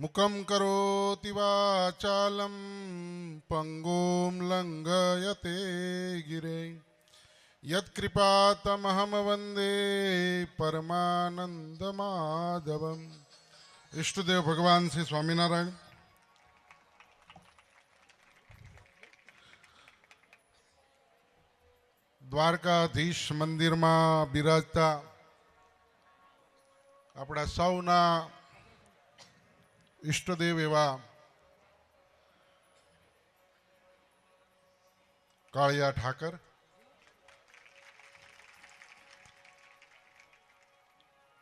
મુખમ કરોતિ વાચાલમ, પંગુમ લંઘયતે ગિરે. યત્કૃપાતમહમ વંદે પરમાનંદ માધવમ ઈષ્ટદેવ ભગવાન શ્રી સ્વામિનારાયણ. દ્વારકાધીશ મંદિરમાં બિરાજતા આપણા સૌના ઈષ્ટદેવ એવા કાળિયા ઠાકર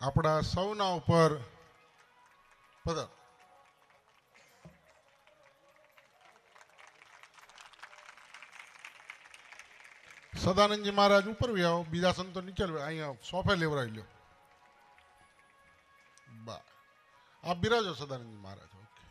આપણા સૌના ઉપર પધાર સદાનંદજી મહારાજ ઉપર આવો બીજા સંતો નીચે અહીંયા સોફે લેવરાવી લ્યો આપ બિરાજો સદાનંદજી મહારાજ, ઓકે.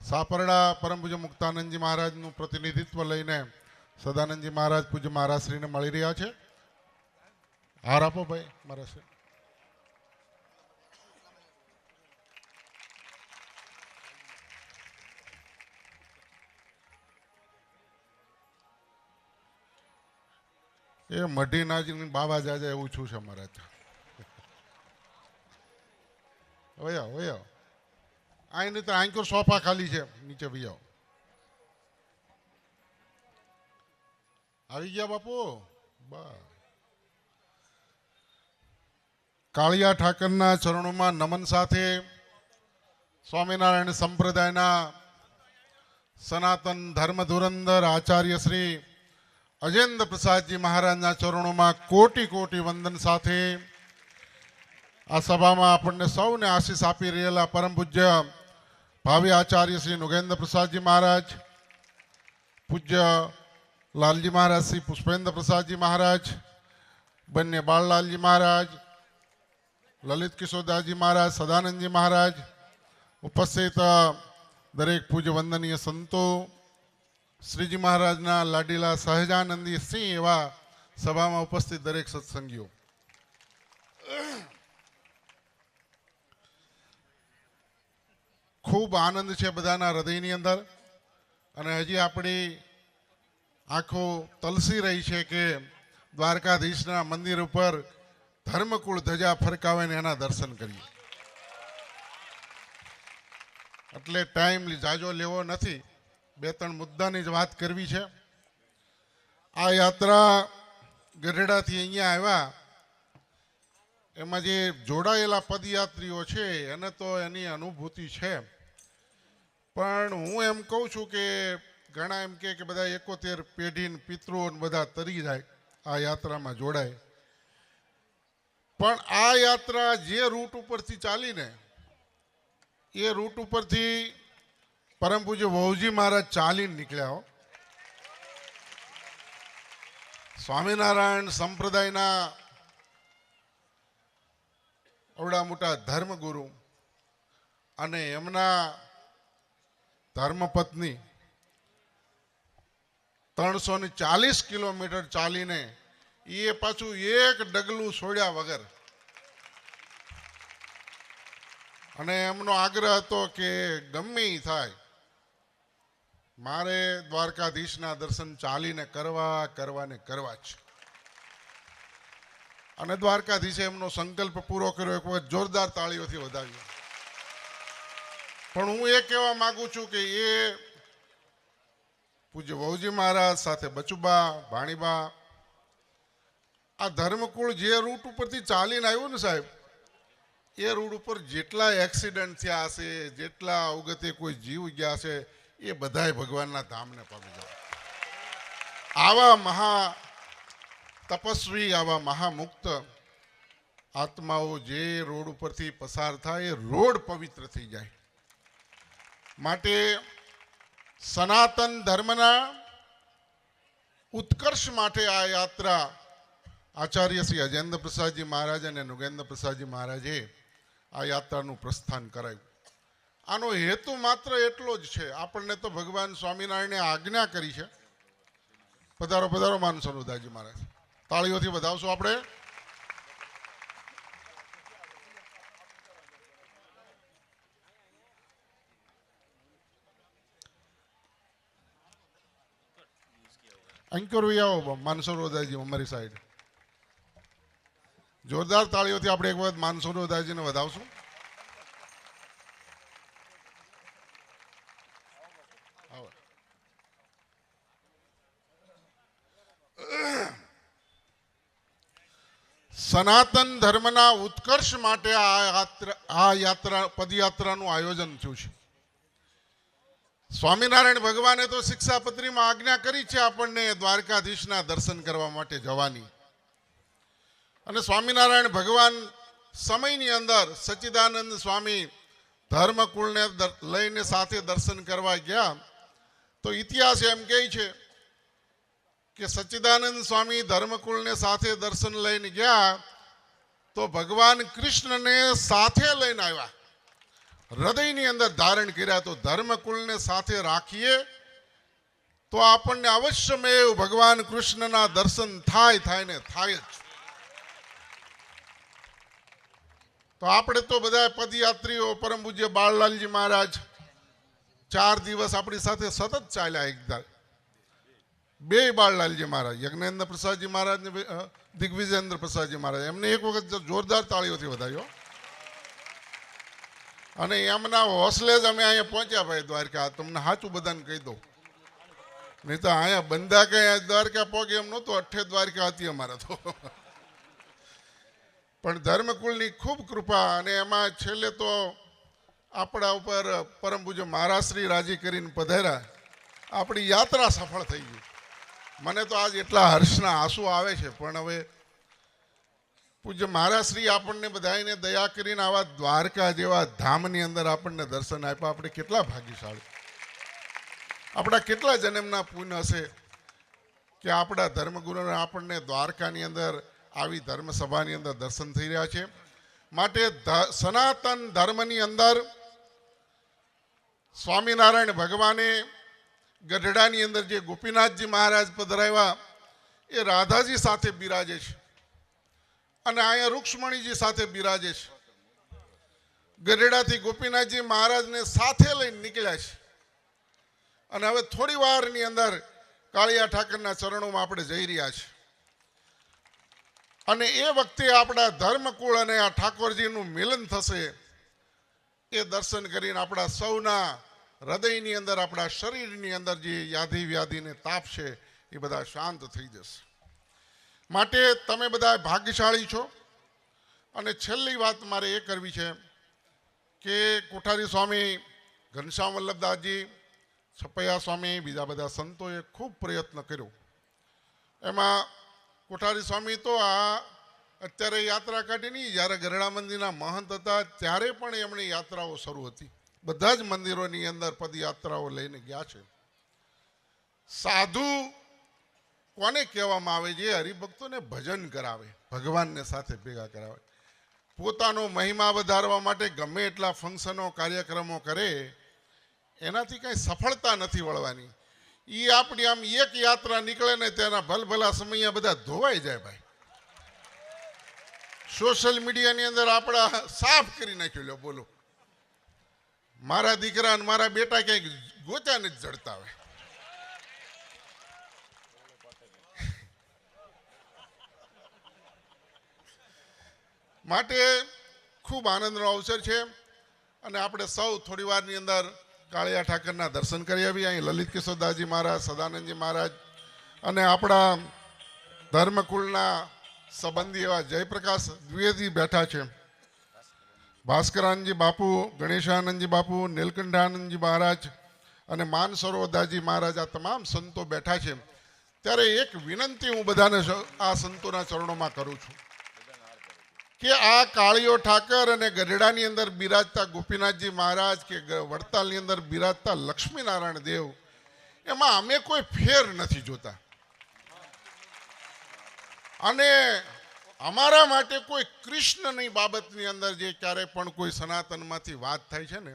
સાપરડા પરમ પૂજ્ય મુક્તાનંદજી મહારાજનું પ્રતિનિધિત્વ લઈને સદાનંદજી મહારાજ પૂજ્ય મહારાજશ્રીને મળી રહ્યા છે. હાર આપો ભાઈ મહારાજશ્રી એ મઢી નાજીની બાબા જાજા એવું છું છે મહારાજ વયા વયા. આઈને તો આંકો સોફા ખાલી છે, નીચે ભી આવો આવી ગયા બાપુ? બા. કાળિયા ઠાકરના ચરણોમાં નમન સાથે સ્વામિનારાયણ સંપ્રદાયના સનાતન ધર્મ ધુરંધર આચાર્ય શ્રી અજેન્દ્ર પ્રસાદજી મહારાજના ચરણોમાં કોટી કોટી વંદન સાથે આ સભામાં આપણને સૌને આશીષ આપી રહેલા પરમ પૂજ્ય ભાવિ આચાર્ય શ્રી નુગેન્દ્ર પ્રસાદજી મહારાજ, પૂજ્ય લાલજી મહારાજ શ્રી પુષ્પેન્દ્ર પ્રસાદજી મહારાજ, બંને બાળલાલજી મહારાજ, લલિત કિશોરદાસજી મહારાજ, સદાનંદજી મહારાજ, ઉપસ્થિત દરેક પૂજ્ય વંદનીય સંતો, શ્રીજી મહારાજના લાડીલા સહજાનંદી સિંહ એવા સભામાં ઉપસ્થિત દરેક સત્સંગીઓ. ખૂબ આનંદ છે બધાના હૃદયની અંદર. અને હજી આપણી આંખો તલસી રહી છે કે દ્વારકાધીશના મંદિર ઉપર ધર્મકુળ ધજા ફરકાવે ને એના દર્શન કરીએ. એટલે ટાઈમ જાજો લેવો નથી. બે ત્રણ મુદ્દાની જ વાત કરવી છે. આ યાત્રા ગઢડાથી અહીંયા આવ્યા. એમાં જે જોડાયેલા પદયાત્રીઓ છે, એને તો એની અનુભૂતિ છે. પણ હું એમ કહું છું કે ઘણા એમ કે બધા એકોતેર પેઢીને પિતૃઓને બધા તરી જાય, આ યાત્રામાં જોડાય. પણ આ યાત્રા જે રૂટ ઉપરથી ચાલીને, એ રૂટ ઉપરથી પરમ પૂજ્ય વહુજી મહારાજ ચાલીને નીકળ્યા સ્વામિનારાયણ સંપ્રદાયના અવડા મોટા ધર્મગુરુ અને એમના ધર્મપત્ની ત્રણસો ને ચાલીસ કિલોમીટર ચાલીને એ પાછું એક ડગલું છોડ્યા વગર. અને એમનો આગ્રહ હતો કે ગમે એ થાય. મારે દ્વારકાધીશના દર્શન ચાલીને કરવા કરવા ને કરવા જ. અને દ્વારકાધીશે એમનો સંકલ્પ પૂરો કર્યો, એક વખત જોરદાર તાળીઓથી વધાવ્યો. પણ હું એ કહેવા માંગુ છું કે એ પૂજ્ય વહુજી મહારાજ સાથે બચુબા, ભાણીબા, આ ધર્મકુળ જે રૂટ ઉપરથી ચાલીને આવ્યું ને સાહેબ, એ રોડ ઉપર જેટલા એક્સિડન્ટ થયા હશે, જેટલા અવગતે કોઈ જીવ ગયા હશે, એ બધાય ભગવાનના ધામને પામી જાય આવા મહા તપસ્વી, આવા મહામુક્ત આત્માઓ જે રોડ ઉપરથી પસાર થાય, એ રોડ પવિત્ર થઈ જાય. માટે સનાતન ધર્મના ઉત્કર્ષ માટે આ યાત્રા આચાર્ય શ્રી અજેન્દ્ર પ્રસાદજી મહારાજ અને નુગેન્દ્ર પ્રસાદજી મહારાજે આ યાત્રાનું પ્રસ્થાન કરાયું. આનો હેતુ માત્ર એટલો જ છે, આપણને તો ભગવાન સ્વામિનારાયણે આજ્ઞા કરી છે. પધારો પધારો માન સનુદાજી મહારાજ. તાળીઓથી વધાવશું આપણે. આવો માનસરોવર દાદાજી અમારી સાઈડ જોરદાર તાળીઓથી આપણે એક વખત માનસરોવર ઓદાજીને વધાવશું. સનાતન ધર્મના ઉત્કર્ષ માટે આ આ યાત્રા, પદયાત્રાનું આયોજન થયું છે. સ્વામિનારાયણ ભગવાને તો શિક્ષાપત્રીમાં આજ્ઞા કરી છે આપણને દ્વારકાધીશના દર્શન કરવા માટે જવાની. અને સ્વામિનારાયણ ભગવાન સમયની અંદર સચ્ચિદાનંદ સ્વામી ધર્મકુળને લઈને સાથે દર્શન કરવા ગયા. તો ઇતિહાસ એમ કહે છે કે સચ્ચિદાનંદ સ્વામી ધર્મકુળને સાથે દર્શન લઈને ગયા તો ભગવાન કૃષ્ણને સાથે લઈને આવ્યા. હૃદયની અંદર ધારણ કર્યા તો ધર્મકુલને સાથે રાખીએ, તો આપણને અવશ્યમેવ ભગવાન કૃષ્ણના દર્શન થાય થાય ને થાય જ. તો આપણે તો બધા પદયાત્રીઓ, પરમ પૂજ્ય બાળલાલજી મહારાજ, ચાર દિવસ આપણી સાથે સતત ચાલ્યા એકદા બે બાળલાલજી મહારાજ, યજ્ઞેન્દ્ર પ્રસાદજી મહારાજ દિગ્વિજેન્દ્ર પ્રસાદજી મહારાજ, એમને એક વખત જોરદાર તાળીઓથી વધાર્યો. અને એમના હોસલે જ અમે અહીંયા પહોંચ્યા ભાઈ દ્વારકા. તમને સાચું બધાને કહી દઉં. નહીં તો અહીંયા બંધા કઈ દ્વારકા પહોંચે એમ નહોતું અઠ્ઠે દ્વારકા હતી અમારા તો. પણ ધર્મકુળની ખૂબ કૃપા અને એમાં છેલ્લે તો આપણા ઉપર પરમ પૂજ્ય મહારાશ્રી રાજી કરીને પધાર્યા. આપણી યાત્રા સફળ થઈ ગઈ. મને તો આજ એટલા હર્ષના આંસુ આવે છે, પણ હવે પૂજ્ય મહારાજશ્રી આપણને બધાને દયા કરીને આવા દ્વારકા જેવા ધામની અંદર આપણને દર્શન આપ્યા. આપણે કેટલા ભાગ્યશાળી. આપણા કેટલા જન્મના પુણ્ય હશે કે આપણા ધર્મગુરુને આપણને દ્વારકાની અંદર, આવી ધર્મસભાની અંદર દર્શન થઈ રહ્યા છે. માટે સનાતન ધર્મની અંદર સ્વામિનારાયણ ભગવાને ગઢડાની અંદર જે ગોપીનાથજી મહારાજ પધરાવ્યા, એ રાધાજી સાથે બિરાજે છે. અને અહીંયા રૂક્ષ્મણીજી સાથે બિરાજે છે. ગઢડાથી ગોપીનાથજી મહારાજને સાથે લઈને નીકળ્યા છે. અને હવે થોડી વારની અંદર કાળિયા ઠાકરના ચરણોમાં આપણે જઈ રહ્યા છીએ અને એ વખતે આપણા ધર્મકુળ અને આ ઠાકોરજીનું મિલન થશે એ દર્શન કરીને આપણા સૌના હૃદયની અંદર, આપણા શરીરની અંદર જે યાદી વ્યાધિને તાપ છે એ બધા શાંત થઈ જશે. માટે તમે બધા ભાગ્યશાળી છો. અને છેલ્લી વાત મારે એ કરવી છે કે કોઠારી સ્વામી, ઘનશ્યામ વલ્લભદાસજી છપૈયા સ્વામી, બીજા બધા સંતોએ ખૂબ પ્રયત્ન કર્યો. એમાં કોઠારી સ્વામી તો આ અત્યારે યાત્રા કાઢી નહીં, જ્યારે ગરડા મંદિરના મહંત હતા, ત્યારે પણ એમણે યાત્રાઓ શરૂ હતી. બધા જ મંદિરોની અંદર પદયાત્રાઓ લઈને ગયા છે. સાધુ કોને કહેવામાં આવે છે? હરિભક્તોને ભજન કરાવે, ભગવાનને સાથે ભેગા કરાવે. પોતાનો મહિમા વધારવા માટે ગમે એટલા ફંક્શનો કાર્યક્રમો કરે, એનાથી કાંઈ સફળતા નથી વળવાની. એ આપણી આમ એક યાત્રા નીકળે ને તેના ભલભલા સમય બધા ધોવાઈ જાય ભાઈ. સોશિયલ મીડિયાની અંદર આપણા સાફ કરી નાખ્યું, લ્યો બોલો. મારા દીકરા અને મારા બેટા ક્યાંક ગોચા નથી જડતા હોય માટે ખૂબ આનંદનો અવસર છે. અને આપણે સૌ થોડી વારની અંદર કાળિયા ઠાકરના દર્શન કરી આવીએ અહીં લલિત કિશોરદાસજી મહારાજ, સદાનંદજી મહારાજ અને આપણા ધર્મકુળના સંબંધી એવા જયપ્રકાશ દ્વિવેદી બેઠા છે. ભાસ્કરાનંદજી બાપુ, ગણેશાનંદજી બાપુ, નીલકંઠાનંદજી મહારાજ અને માનસરોવરદાસજી મહારાજ આ તમામ સંતો બેઠા છે. ત્યારે એક વિનંતી હું બધાને આ સંતોના ચરણોમાં કરું છું. કે આ કાળીઓ ઠાકર અને ગઢડાની અંદર બિરાજતા ગોપીનાથજી મહારાજ કે વડતાલની અંદર બિરાજતા લક્ષ્મીનારાયણ દેવ, એમાં અમે કોઈ ફેર નથી જોતા. અને અમારા માટે કોઈ કૃષ્ણની બાબતની અંદર જે ક્યારેય પણ કોઈ સનાતનમાંથી વાત થાય છે ને,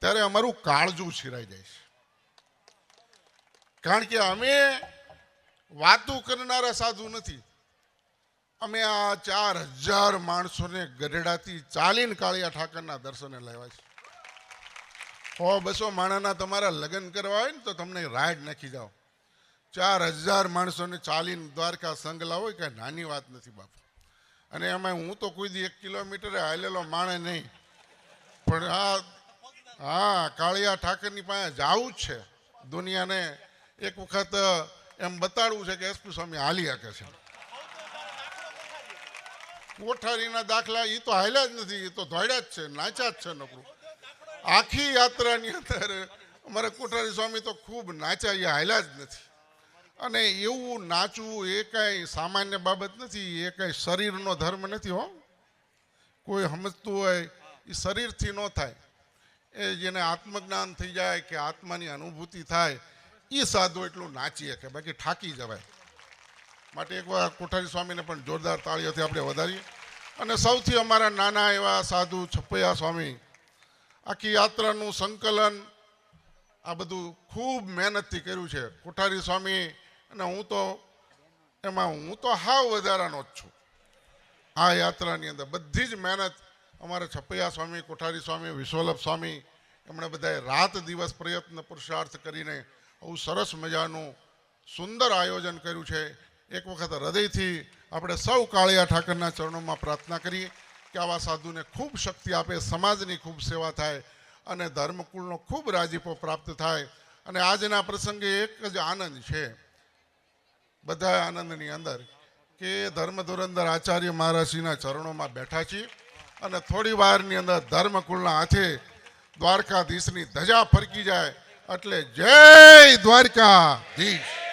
ત્યારે અમારું કાળજું છીરાઈ જાય છે. કારણ કે અમે વાતું કરનારા સાધુ નથી. અમે આ ચાર હજાર માણસોને ગઢડાથી ચાલીને કાળિયા ઠાકરના દર્શને લેવા છે. હો, બસો માણાના તમારા લગ્ન કરવા હોય ને તો તમને રાઈડ નાખી જાઓ. ચાર હજાર માણસોને ચાલીને દ્વારકા સંઘ લાવો કાંઈ નાની વાત નથી બાપુ. અને એમાં હું તો કોઈ દી એક કિલોમીટરે હાલેલો માણે નહીં. પણ આ, હા, કાળિયા ઠાકરની પાસે જાવું જ છે. દુનિયાને એક વખત એમ બતાડવું છે કે એસપી સ્વામી હાલી શકે છે. કોઠારીના દાખલા એ તો હાલ્યા જ નથી એ તો ધોડ્યા જ છે, નાચ્યા જ છે નકરું આખી યાત્રાની અંદર અમારા કોઠારી સ્વામી તો ખૂબ નાચ્યા એ હાલ્યા જ નથી. અને એવું નાચવું એ કાંઈ સામાન્ય બાબત નથી, એ કાંઈ શરીરનો ધર્મ નથી હો. કોઈ સમજતું હોય એ શરીરથી ન થાય. એ જેને આત્મજ્ઞાન થઈ જાય કે આત્માની અનુભૂતિ થાય એ સાધુ એટલું નાચી શકે, બાકી ઠાકી જવાય. માટે એકવાર કોઠારી સ્વામીને પણ જોરદાર તાળીઓથી આપણે વધારીએ. અને સૌથી અમારા નાના એવા સાધુ છપૈયા સ્વામી, આખી યાત્રાનું સંકલન, આ બધું ખૂબ મહેનતથી કર્યું છે. કોઠારી સ્વામી, અને હું તો એમાં હું તો હાવ વધારાનો જ છું. આ યાત્રાની અંદર બધી જ મહેનત અમારા છપૈયા સ્વામી, કોઠારી સ્વામી, વિશ્વલભ સ્વામી, એમણે બધાએ રાત દિવસ પ્રયત્ન પુરુષાર્થ કરીને બહુ સરસ મજાનું સુંદર આયોજન કર્યું છે. એક વખત હૃદયથી આપણે સૌ કાળિયા ઠાકરના ચરણોમાં પ્રાર્થના કરીએ કે આવા સાધુને ખૂબ શક્તિ આપે, સમાજની ખૂબ સેવા થાય અને ધર્મકુળનો ખૂબ રાજીપો પ્રાપ્ત થાય. અને આજના પ્રસંગે એક જ આનંદ છે. બધા આનંદની અંદર કે ધર્મ ધુરંદર આચાર્ય મહારાજજીના ચરણોમાં બેઠા છીએ અને થોડી વારની અંદર ધર્મકુળના હાથે દ્વારકાધીશની ધજા ફરકી જાય એટલે જય દ્વારકાધીશ.